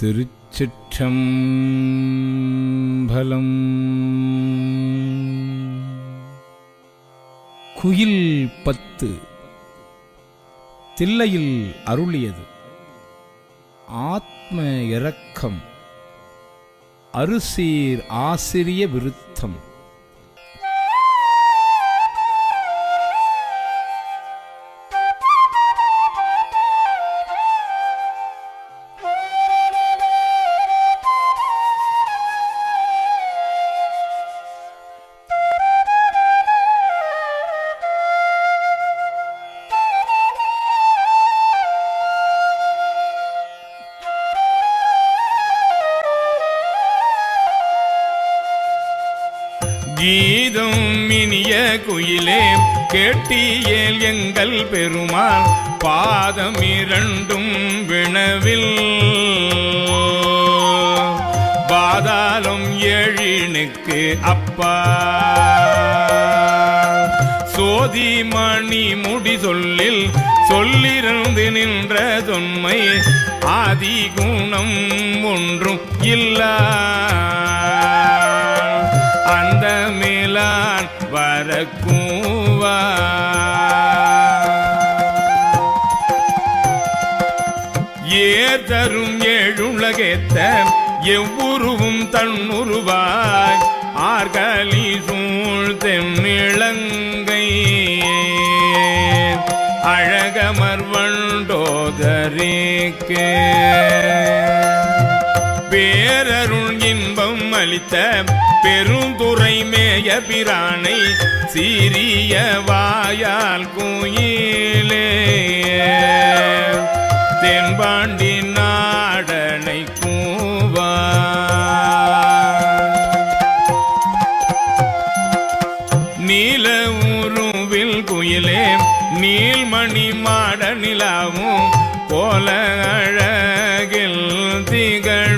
திருச்சிற்றம்பலம். குயில் பத்து. தில்லையில் அருளியது. ஆத்ம இரக்கம். அருசீர் ஆசிரிய விருத்தம். குயிலே கேட்டியேல் எங்கள் பெருமாள் பாதம் இரண்டும் வினவில். பாதாளம் ஏழினுக்கு அப்பா. சோதி மணி முடி சொல்லில் சொல்லிருந்து நின்ற தொன்மை ஆதி குணம் ஒன்றும் இல்லா. அந்த வரக்கூவா. ஏர் தரும் ஏழுலகேத்த எவ்வுருவும் தன்னுருவாய். ஆர்களி சூழ் தென்னிளங்கை அழகமர்வண்டோதரேக்கு பேரருள் அளித்த பெருந்துரை மேய பிரானை சீரிய வாயால் குயிலே. தென்பாண்டி நாடனை கூவா. நீல உருவில் குயிலே நீல்மணி மாட நிலாவும் கோல அழகில் திகழ்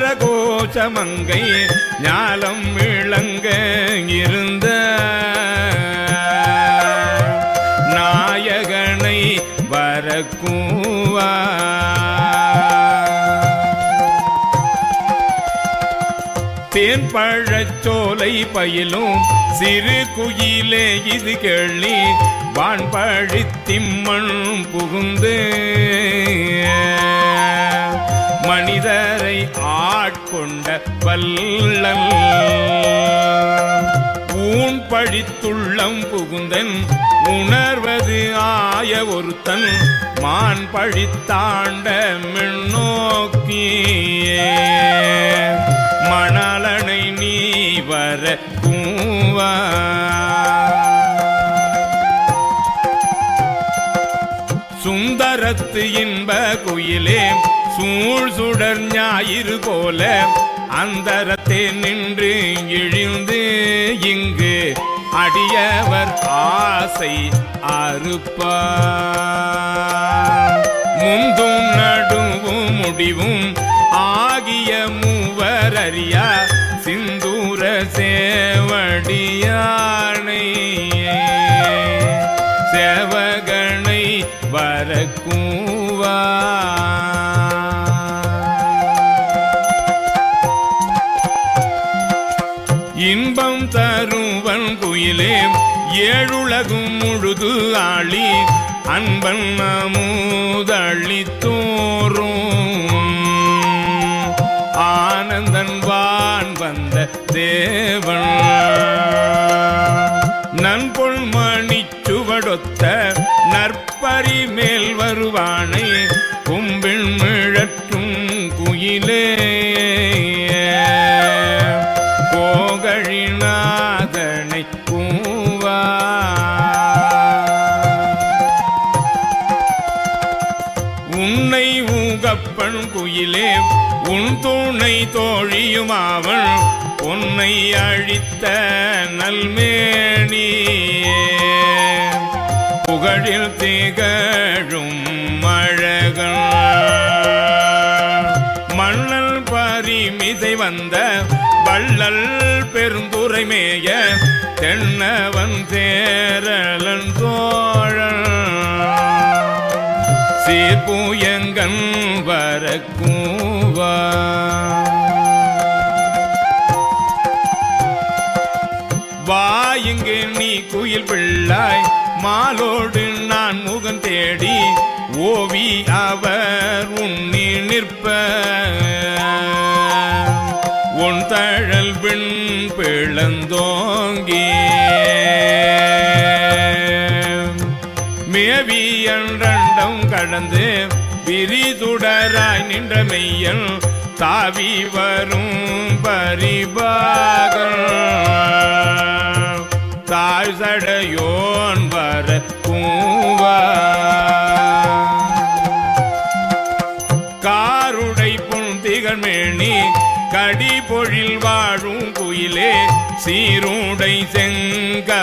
சுந்தர கோஷமங்கை ஞாலம் விளங்க இருந்த நாயகனை வரக்கூவா. தேன் பழச்சோலை பயிலும் சிறு குயிலே இது கேள்வி. வான் பழித்திம்மண் புகுந்து மனிதரை ஆட்கொண்ட வல்லல் ஊன் பழித்துள்ளம் புகுந்தன் உணர்வது ஆய ஒருத்தன். மான் பழித்தாண்ட மின்னோக்கியே. மணலனை நீ வர கூவா. சுந்தரத்து இன்ப குயிலே சூழ் சுடர் ஞாயிறு போல அந்தரத்தே நின்று இழிந்து இங்கு அடியவர் ஆசை அறுப்பார். முந்தும் நடுவும் முடிவும் ஆகிய மூவர் அறியா சிந்தூர சேவடியானை சேவகனை வரக்கூவா தருவன் ஏழுலகும் முழுது ஆளி அன்பன் அமுதளி தோறும் ஆனந்தன் வான் வந்த தேவன். நன்பொல் மணிச்சுவடொத்த நற்பரி மேல் வருவானை கும்பின் மிழற்றும் குயிலே. கோகழிநாதனை பூவா. உன்னை ஊகப்பன் குயிலே உன் துணை தோழியுமாவள் உன்னை அழித்த நல்மேணியே புகழில் திகழும் மிதை வந்த வள்ளல் பெருந்துரை மேய தென்னவன் சேரலன் தோழன் சீர்பூயங்கன் வரக்கூவா. வா நீ குயில் பிள்ளாய் மாலோடு நான் முகம் தேடி ஓவி அவர் உன்னி நிற்ப கடந்து விரிதுடராய் நின்ற மெய்யன் தாவி வரும் பரிபாகன் தாய் சடையோன் வர பூவா. காருடை புந்திகள் மேனி கடி பொழில் வாழும் குயிலே சீருடை செங்கமலத்தில்.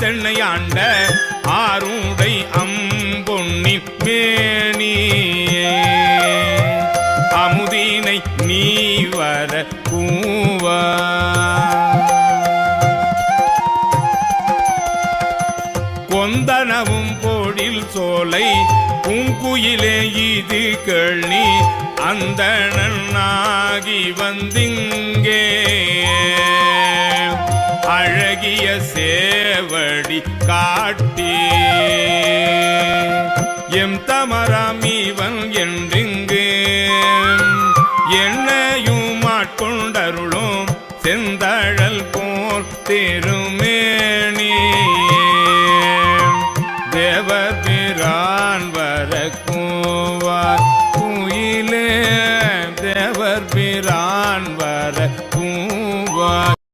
அறுத்தெண்ணை ஆண்ட ஆருடை அம்பொன்னி மேனி அமுதினை நீ வர கூவா. கொந்தனவும் போடில் சோலை பூங்குயிலே இது கேள்வி அந்த நாகி வந்திங்கே. அழகிய சேவடி காட்டி. எம் தமராம் இவன் என்றிங்கு. என்னையும் மாட்கொண்டருளும் செந்தழல் போர் திருமே.